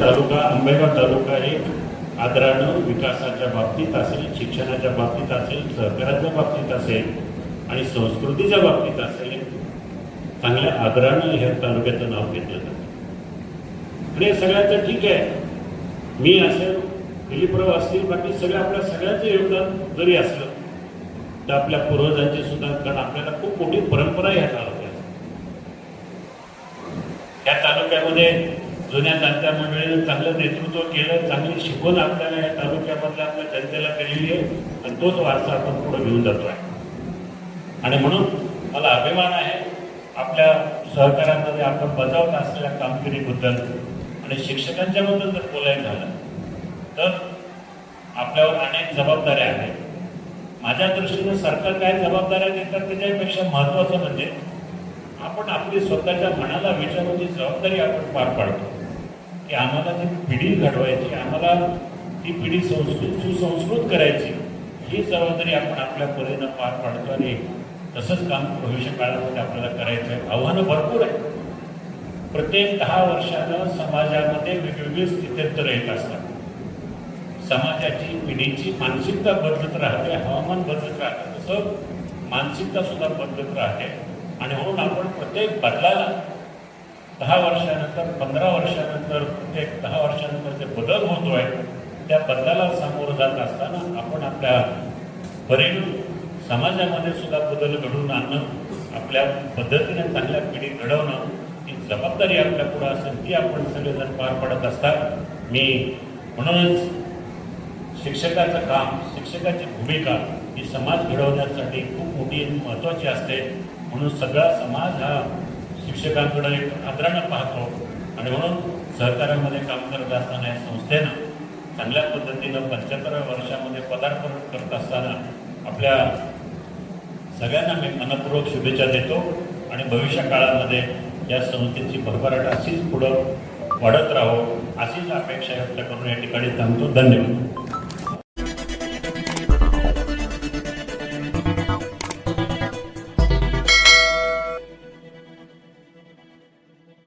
तालुका आंबेगाव तालुका एक आदरानं विकासाच्या बाबतीत असेल शिक्षणाच्या बाबतीत असेल सहकाराच्या बाबतीत असेल आणि संस्कृतीच्या बाबतीत असेल चांगल्या आदरानं ह्या तालुक्याचं नाव घेतलं जातं. आणि हे ठीक आहे. मी असेल दिलीपराव असतील बाकी सगळं आपल्या सगळ्यांचं योगदान जरी असलं तर आपल्या पूर्वजांचे सुद्धा कारण आपल्याला खूप मोठी परंपरा ह्या तालुक्यात. या तालुक्यामध्ये जुन्या जाणत्या मंडळीनं चांगलं नेतृत्व केलं चांगली शिकवण आपल्याला या तालुक्यामधल्या आपल्या जनतेला केलेली आहे आणि तोच वारसा आपण पुढे घेऊन आहे. आणि म्हणून मला अभिमान आहे आपल्या सहकार्यामध्ये आपण बजावत असलेल्या कामगिरीबद्दल आणि शिक्षकांच्याबद्दल जर बोलायचं झालं तर आपल्यावर अनेक जबाबदाऱ्या आहेत. माझ्या दृष्टीनं सरकार काय जबाबदाऱ्या देतात त्याच्यापेक्षा महत्वाचं म्हणजे आपण आपली स्वतःच्या मनाला विचारण्याची जबाबदारी आपण पार पाडतो की आम्हाला ती पिढी घडवायची आम्हाला ती पिढी संस्कृत सुसंस्कृत करायची ही जबाबदारी आपण आपल्या परीनं पार पाडतो आणि तसंच काम भविष्य काळामध्ये आपल्याला करायचं आहे. आव्हानं भरपूर आहे प्रत्येक दहा वर्षानं समाजामध्ये वेगवेगळी स्थित्यंतर येत असतात. समाजाची पिढीची मानसिकता बदलत राहते हवामान बदलत राहते तसं मानसिकता सुद्धा बदलत राहते. आणि म्हणून आपण प्रत्येक बदलाला दहा वर्षानंतर पंधरा वर्षानंतर प्रत्येक दहा वर्षानंतर जे बदल होतो आहे त्या बदलाला सामोरं जात असताना आपण आपल्या परीनं समाजामध्ये सुद्धा बदल घडवून आणणं आपल्या पद्धतीने चांगल्या पिढी घडवणं ही जबाबदारी आपल्या पुढं असेल ती आपण सगळेजण पार पडत असतात. मी म्हणूनच शिक्षकाचं काम शिक्षकाची भूमिका ही समाज घडवण्यासाठी खूप मोठी आणि महत्त्वाची असते. म्हणून सगळा समाज हा शिक्षकांकडे एक आदरानं पाहतो. आणि म्हणून सहकार्यामध्ये काम करत असताना या संस्थेनं चांगल्या पद्धतीनं पंच्याहत्तराव्या वर्षामध्ये पदार्पण करत असताना आपल्या सगळ्यांना मी मनपूर्वक शुभेच्छा देतो. आणि भविष्य काळामध्ये या संस्थेची भरभराट अशीच पुढं वाढत राहो अशीच अपेक्षा व्यक्त करून या ठिकाणी थांबतो. धन्यवाद.